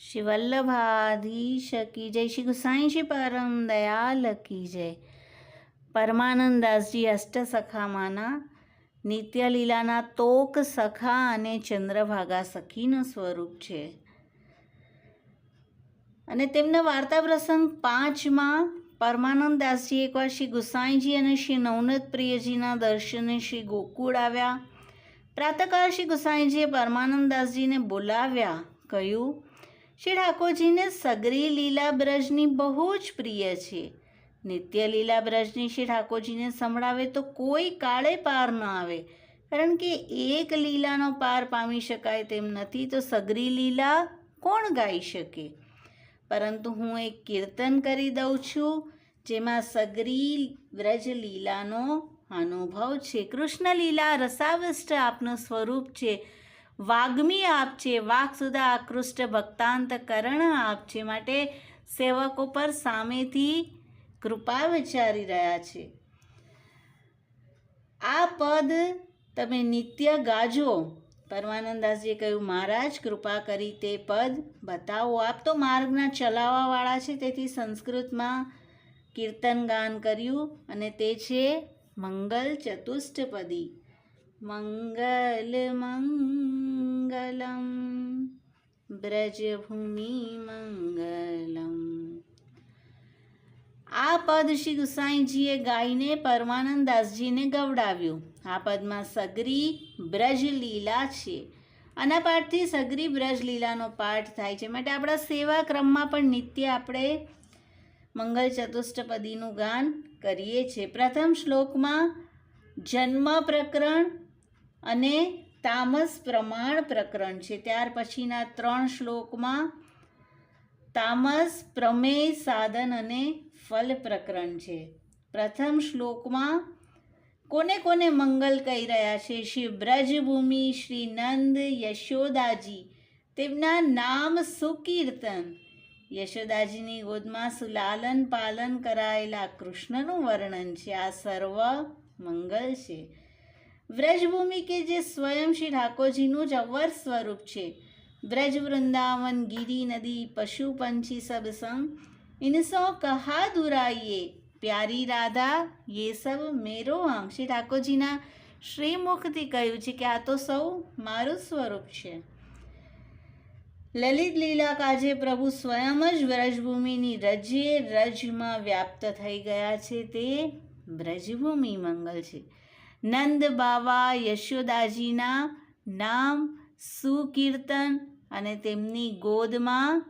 શ્રી વલ્લભાધીશ કી જય શ્રી ગુસાઈજી પરમ દયાલ કી જય પરમાનંદદાસજી અષ્ટસખામાંના નિત્યલીલાના તોક સખા અને ચંદ્રભાગા સખીનું સ્વરૂપ છે। અને તેમના વાર્તા પ્રસંગ પાંચમાં પરમાનંદદાસજી એકવાર શ્રી ગુસાઈજી અને શ્રી નવનત પ્રિયજીના દર્શને શ્રી ગોકુળ આવ્યા. પ્રાતકાળ શ્રી ગુસાઈજીએ પરમાનંદદાસજીને બોલાવ્યા, કહ્યું શ્રી ઠાકોરજીને સગરી લીલા બ્રજની બહુ જ પ્રિય છે. નિત્ય લીલા બ્રજની શ્રી ઠાકોરજીને સંભળાવે તો કોઈ કાળે પાર ન આવે. કારણ કે એક લીલાનો પાર પામી શકાય તેમ નથી તો સગરી લીલા કોણ ગાઈ શકે? પરંતુ હું એક કીર્તન કરી દઉં છું, જેમાં સગરી વ્રજ લીલાનો અનુભવ છે. કૃષ્ણ લીલા રસાવિષ્ટ આપનું સ્વરૂપ છે. વાગ્મી વાક સુધા આકૃષ્ટ ભક્તાંત કરણ આપ છે માટે સેવકો પર સામેથી કૃપા વિચારી રહ્યા છે. આ પદ તમે નિત્ય ગાજો. પરમાનંદાસજીએ કહ્યું, મહારાજ, કૃપા કરી તે પદ બતાવો. આપ તો માર્ગના ચલાવવાવાળા છે, તેથી સંસ્કૃતમાં કીર્તન ગાન કર્યું અને તે છે મંગલ ચતુષ્ટપદી. મંગલ મંગલમ બ્રજભૂમિ મંગલમ આ પદ શ્રી ગુસાઈજીએ ગાઈને પરમાનંદદાસજીને ગવડાવ્યું આ પદમાં સગરી બ્રજલીલા છે આના પાઠથી સગરી બ્રજલીલાનો પાઠ થાય છે. માટે આપણા સેવા ક્રમમાં પણ નિત્ય આપણે મંગલ ચતુષ્ટપદીનું ગાન કરીએ છીએ. પ્રથમ શ્લોકમાં જન્મ પ્રકરણ અને તામસ પ્રમાણ પ્રકરણ છે. ત્યાર પછીના ત્રણ શ્લોકમાં તામસ, પ્રમેય, સાધન અને ફલ પ્રકરણ છે. પ્રથમ શ્લોકમાં કોને કોને મંગલ કહી રહ્યા છે? શ્રી બ્રજભૂમિ, શ્રી નંદ, યશોદાજી. તેમના નામ સુકીર્તન. યશોદાજીની ગોદમાં સુલાલન પાલન કરાયેલા કૃષ્ણનું વર્ણન છે. આ સર્વ મંગલ છે. વ્રજભૂમિ કે જે સ્વયં શ્રી ઠાકોરજીનું જ અવર સ્વરૂપ છે. વ્રજ વૃંદાવન, ગીરી નદી, પશુ પંછી સબ સંગ ઇનસો કહા દુરાઈએ પ્યારી રાધા, યે સબ મેરો અંગ શ્રી ઠાકોરજીના શ્રીમુખથી કહ્યું છે કે આ તો સૌ મારું સ્વરૂપ છે. લલિત લીલા કાજે પ્રભુ સ્વયં જ વ્રજભૂમિની રજે રજમાં વ્યાપ્ત થઈ ગયા છે. તે વ્રજભૂમિ મંગલ છે. નંદ બાવા યશોદાજીના નામ સુકીર્તન અને તેમની ગોદમાં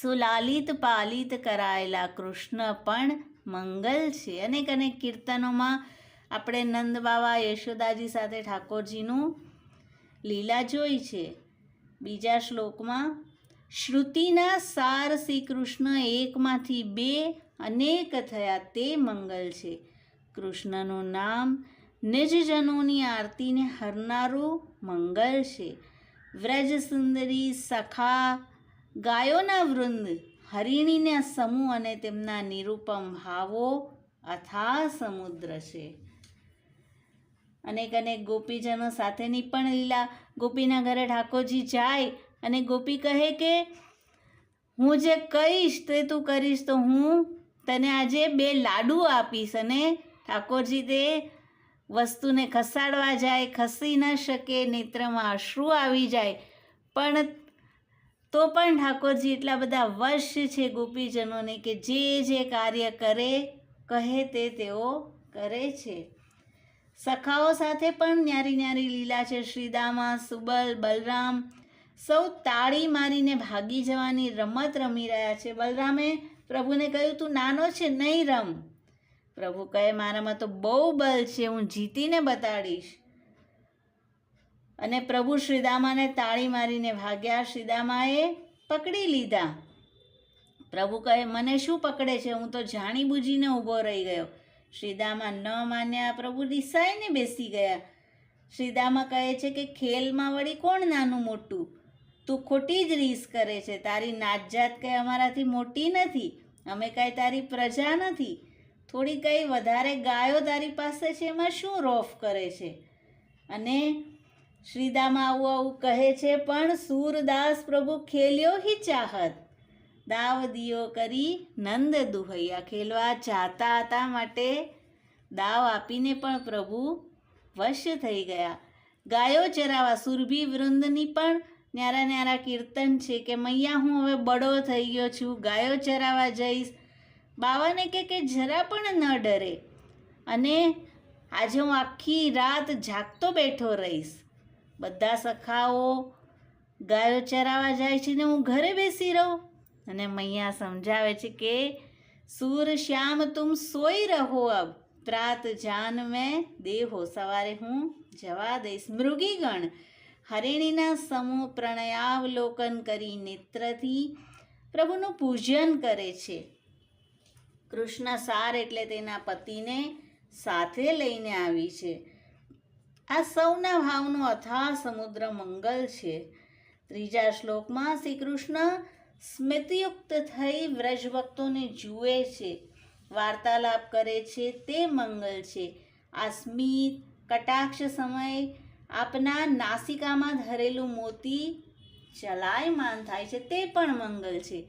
સુલાલિત પાલિત કરાયેલા કૃષ્ણ પણ મંગલ છે. અનેક અનેક કીર્તનોમાં આપણે નંદ બાવા યશોદાજી સાથે ઠાકોરજીનું લીલા જોઈ છે. બીજા શ્લોકમાં, શ્રુતિના સાર શ્રી કૃષ્ણ એકમાંથી બે અનેક થયા તે મંગલ છે. કૃષ્ણનું નામ નિજજનોની આરતીને હરનારું મંગલ છે. વ્રજ સુંદરી સખા ગાયોના વૃંદ હરિણીના સમૂહ અને તેમના નિરૂપમ ભાવો અથા સમુદ્ર છે. અનેક અનેક ગોપીજનો સાથેની પણ લીલા ગોપીના ઘરે ઠાકોરજી જાય અને ગોપી કહે કે, હું જે કહીશ તે તું કરીશ તો હું તને આજે બે લાડુ આપીશ અને ઠાકોરજી તે વસ્તુને ખસાડવા જાય, ખસી ન શકે, નેત્રમાં અશ્રુ આવી જાય. પણ તો પણ ઠાકોરજી એટલા બધા વશ છે ગોપીજનોને કે જે જે કાર્ય કરે, કહે તે તેઓ કરે છે. સખાઓ સાથે પણ ન્યારી ન્યારી લીલા છે. શ્રીદામા, સુબલ, બલરામ સૌ તાળી મારીને ભાગી જવાની રમત રમી રહ્યા છે. બલરામે પ્રભુને કહ્યું, તું નાનો છે, નહીં રમ. પ્રભુ કહે, મારામાં તો બહુ બલ છે, હું જીતીને બતાડીશ. અને પ્રભુ શ્રીદામાને તાળી મારીને ભાગ્યા, શ્રીદામાએ પકડી લીધા. પ્રભુ કહે, મને શું પકડે છે? હું તો જાણી બૂજીને ઊભો રહી ગયો. શ્રીદામા ન માન્યા, પ્રભુ રિસાઈને બેસી ગયા. શ્રીદામા કહે છે કે, ખેલમાં વળી કોણ નાનું મોટું? તું ખોટી જ રીસ કરે છે. તારી નાતજાત કંઈ અમારાથી મોટી નથી. અમે કાંઈ તારી પ્રજા નથી. થોડી કંઈ વધારે ગાયો તારી પાસે છે એમાં શું રોફ કરે છે? અને શ્રીદામાં આવું આવું કહે છે, પણ સૂરદાસ પ્રભુ ખેલ્યો હી ચાહત? દાવ દિયો કરી નંદ દુહૈયા ખેલવા ચાહતા હતા માટે દાવ આપીને પણ પ્રભુ વશ થઈ ગયા. ગાયો ચરાવા સુરભી વૃંદની પણ ન્યારા ન્યારા કીર્તન છે કે, મૈયા, હું હવે બડો થઈ ગયો છું. ગાયો ચરાવા જઈશ બાવાને કે કે જરા પણ ન ડરે. અને આજે હું આખી રાત જાગતો બેઠો રહીશ. બધા સખાઓ ગાયો ચરાવા જાય છે ને હું ઘરે બેસી રહું. અને મૈયા સમજાવે છે કે, સૂર શ્યામ તુમ સોઈ રહો અબ. પ્રાત જાન મેં દેહો. સવારે હું જવા દઈશ. મૃગીગણ, હરિણીના સમૂહ પ્રણયાવલોકન કરી નેત્રથી પ્રભુનું પૂજન કરે છે. કૃષ્ણ સાર એટલે તેના પતિને સાથે લઈને આવી છે. આ સૌના ભાવનો અથા સમુદ્ર મંગલ છે. ત્રીજા શ્લોકમાં શ્રી કૃષ્ણ સ્મૃતિયુક્ત થઈ વ્રજભક્તોને જુએ છે. વાર્તાલાપ કરે છે, તે મંગલ છે. આ સ્મિત, કટાક્ષ સમય આપના નાસિકામાં ધરેલું મોતી ચલાયમાન થાય છે, તે પણ મંગલ છે.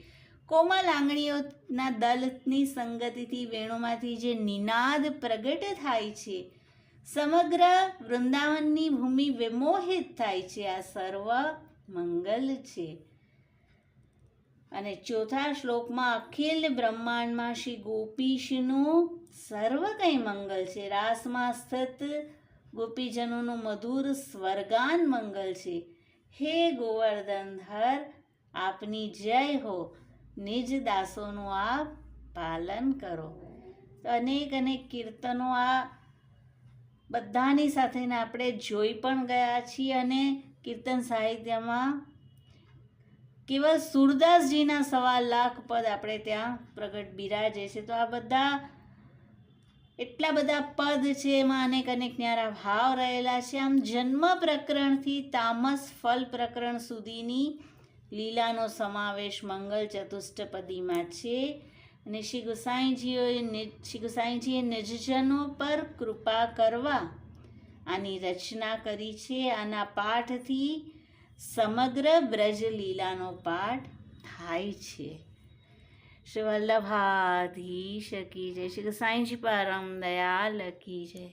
કોમલ આંગળીઓના દલની સંગતિથી વેણુમાંથી જે નિનાદ પ્રગટ થાય છે, સમગ્ર વૃંદાવનની ભૂમિ વિમોહિત થાય છે. આ સર્વ મંગલ છે. અને ચોથા શ્લોકમાં અખિલ બ્રહ્માંડમાં શ્રી ગોપીશનું સર્વ કંઈ મંગલ છે. રાસમાં સ્થિત ગોપીજનોનું મધુર સ્વર્ગાન મંગલ છે. હે ગોવર્ધનધર, આપની જય હો. નિજ દાસોનું આ પાલન કરો. અનેક અનેક કીર્તનો આ બધાની સાથેને આપણે જોઈ પણ ગયા છીએ અને કીર્તન સાહિત્યમાં કેવલ સુરદાસજીના સવા લાખ પદ આપણે ત્યાં પ્રગટ બિરાજે છે. તો આ બધા એટલા બધા પદ છે, એમાં અનેક અનેક ન્યારા ભાવ રહેલા છે. આમ જન્મ પ્રકરણથી તામસ ફલ પ્રકરણ સુધીની લીલાનો સમાવેશ મંગલ ચતુષ્ટપદીમાં છે. અને શ્રી ગુસાઈજીઓએ શ્રી ગુસાઈજીએ નિજજનો પર કૃપા કરવા આની રચના કરી છે. આના પાઠથી સમગ્ર બ્રજ લીલાનો પાઠ થાય છે. શ્રી વલ્લભાધી શકી જય. શ્રી સાંઈજી પરમ દયાલ કી જય.